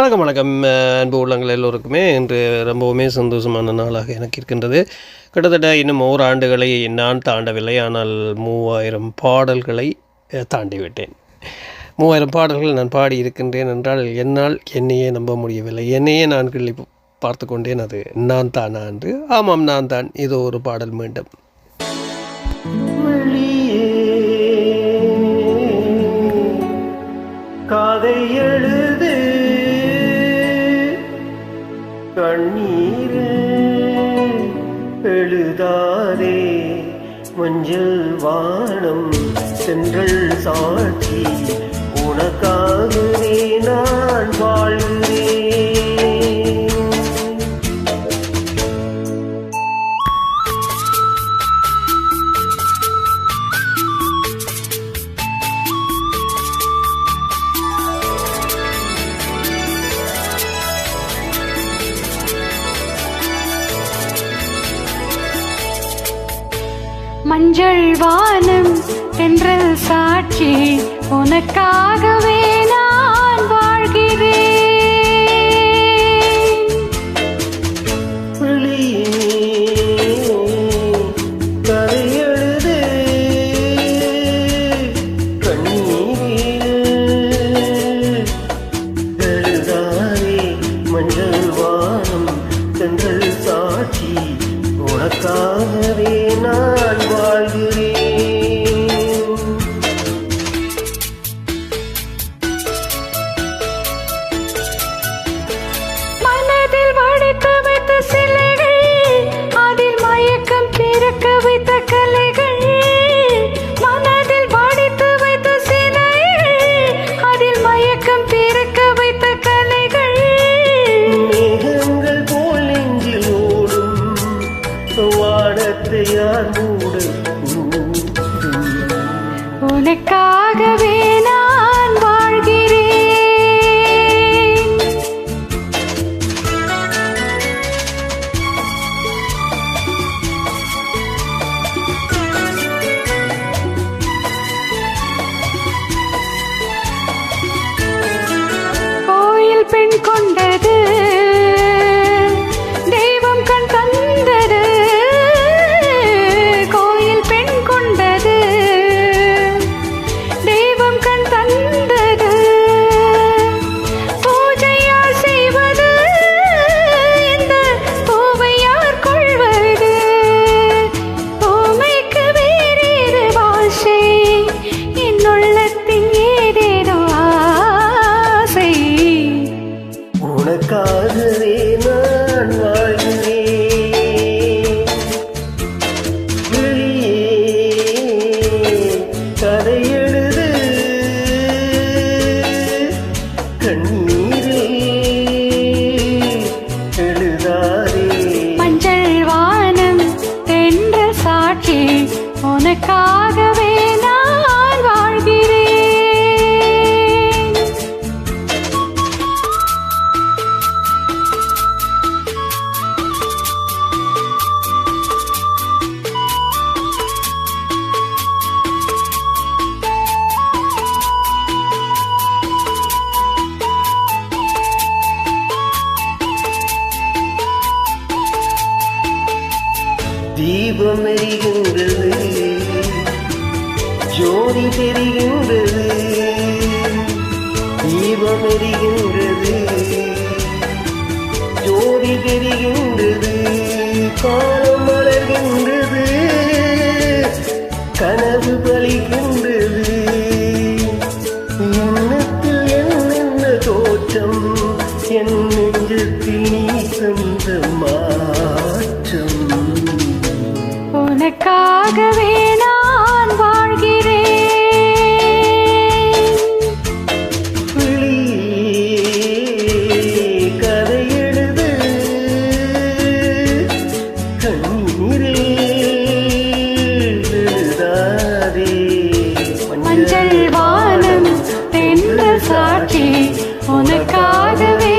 வணக்கம் வணக்கம். அன்பு உள்ளங்கள் எல்லோருக்குமே இன்று ரொம்பவுமே சந்தோஷமான நாளாக எனக்கு இருக்கின்றது. கிட்டத்தட்ட இன்னும் ஓர் ஆண்டுகளை நான் தாண்டவில்லை. ஆனால் மூவாயிரம் பாடல்களை தாண்டிவிட்டேன். மூவாயிரம் பாடல்கள் நான் பாடி இருக்கின்றேன் என்றால் என்னால் என்னையே நம்ப முடியவில்லை. என்னையே நான் கிள்ளி பார்த்து கொண்டேன். அது நான் தானா என்று. ஆமாம் நான் தான். இதோ ஒரு பாடல் மீண்டும். காதை எழு கண்ணீரில் எழுதாதே மஞ்சள் வானம் சென்றல் சாட்சி. உனக்காகவே நான் மஞ்சள் வானம் தென்றல் சாட்சி உனக்காகவே நான் வாழ்கிறேன். கதை கண்ணீரில் எழுதாதே மஞ்சள் வானம் தென்றல் சாட்சி உனக்காகவே Lord. தெய்வம் கண் தந்தது. பூஜையார் செய்வது? இந்த பூவை யார் கொள்வது? பூமைக்கு வேறேது பாஷை என் உள்ளத்தின் ஏதேதோ ஆசை? உனக்காகவே நான் வாழ்கிறேன். வெளியே உனக்காகவே தீபம் எரிகின்றது ஜோதி தெரிகின்றது. தீபம் எரிகின்றது ஜோதி தெரிகின்றது. காலம் மலர்கின்றது. கனவு பலிக்கின்றது எண்ணத்தில் என்னென்ன தோற்றம் என் நெஞ்சத்தில் நீ தந்த உனக்காகவே நான் வாழ்கிறேன். கதை எழுது மஞ்சள் வானம் தென்ற சாட்சி உனக்காகவே